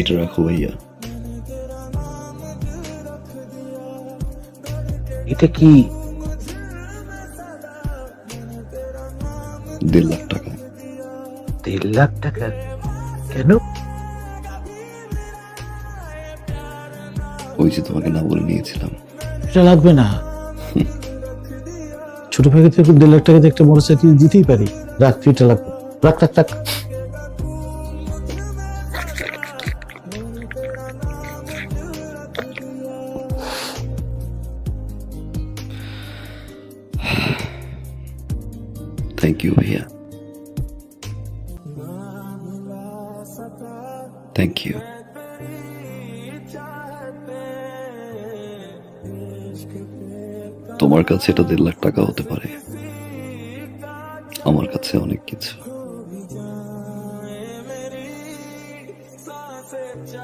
এটা রাখো ভাইয়া এটা কি দেড় লাখ টাকা দেড় লাখ টাকা কেন ওই যে তোমাকে না বলে নিয়েছিলাম এটা লাগবে না ছোট ভাইকে থেকে দেড় লাখ টাকা দিয়ে একটা মোটরসাইকেল দিতেই পারি রাখ তুই এটা লাগবে রাখ রাখ রাখ থ্যাংক ইউ ভাইয়া থ্যাংক ইউ তোমার কাছে এটা দেড় লাখ টাকা হতে পারে। আমার কাছে অনেক কিছু।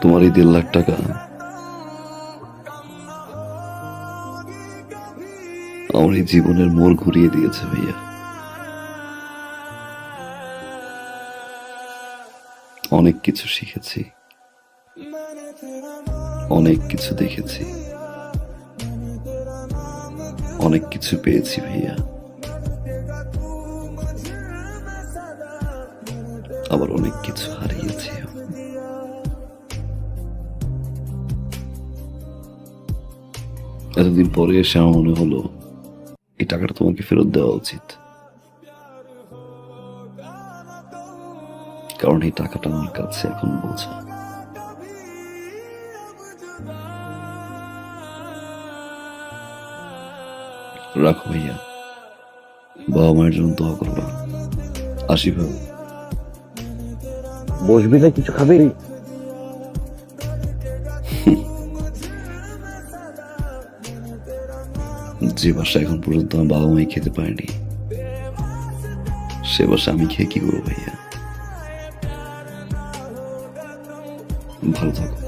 তোমার এই দেড় লাখ টাকা। আমার এই জীবনের মোড় ঘুরিয়ে দিয়েছে ভাইয়া। অনেক কিছু শিখেছি। অনেক কিছু দেখেছি। অনেক কিছু পেয়েছি ভাইয়া। আবার অনেক কিছু হারিয়েছি। এতদিন পরে এসে আমার মনে হলো এই টাকাটা তোমাকে ফেরত দেওয়া উচিত। কারণ এই টাকাটা আমার কাছে এখন বোঝা। রাখো ভাইয়া। বাবা মায়ের জন্য দোয়া করবা আসি ভাই। বসবি না কিছু খাবি? যে বাসা এখন পর্যন্ত আমার বাবা মাই খেতে পারেনি, সে বাসা আমি খেয়ে কি করব ভাইয়া? ভালো থাকো।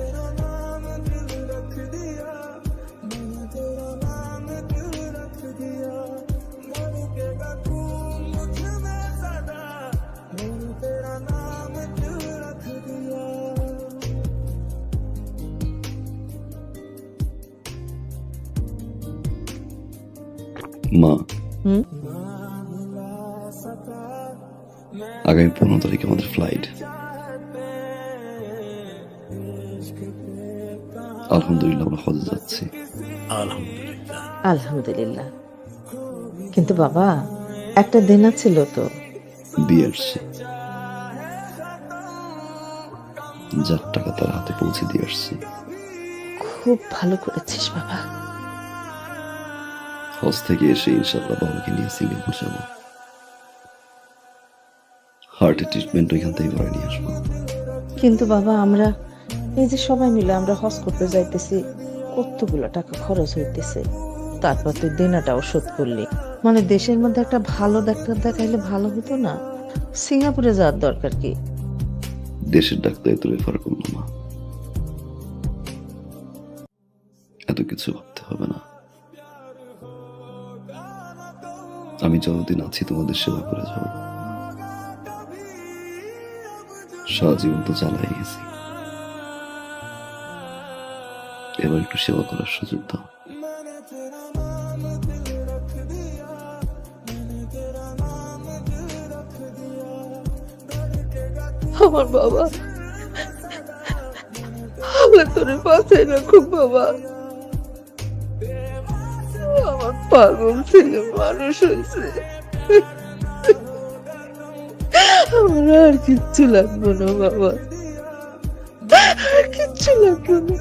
মা। আগামী পনেরো তারিখে আমাদের ফ্লাইট আলহামদুলিল্লাহ আমরা হজে যাচ্ছি। আলহামদুলিল্লাহ। আলহামদুলিল্লাহ। কিন্তু বাবা একটা দেনা ছিল তো দিয়ে আসছি যার টাকা তার হাতে পৌঁছে দিয়ে আসছি খুব ভালো করেছিস বাবা। হজ থেকে এসে ইনশাল্লাহ বাবাকে নিয়ে সিঙ্গাপুর যাব হার্টের ট্রিটমেন্ট ওইখান থেকে করে নিয়ে আসব। কিন্তু বাবা আমরা এই যে সবাই মিলে আমরা হজ করতে যাইতেছি কতগুলো টাকা খরচ হইতেছে? তারপর তুই দেনাটাও শোধ করলি। মানে দেশের মধ্যে একটা ভালো ডাক্তার দেখাইলে ভালো হতো না? সিঙ্গাপুরে যাওয়ার দরকার কি? দেশের ডাক্তার তো রেফার করল না। এত কিছু ভাবতে হবে না। আমি যতদিন আছি তোমাদের সেবা করে যাব। সারা জীবন তো চালাই গেছি। এবার একটু সেবা করার সুযোগ দাও। আমার বাবা আল্লাহ তোরে বাঁচাই রাখুক বাবা। আমার পাগল ছেলে মানুষ হয়েছে। আমার আর কিচ্ছু লাগবো না বাবা। কিচ্ছু লাগবো না।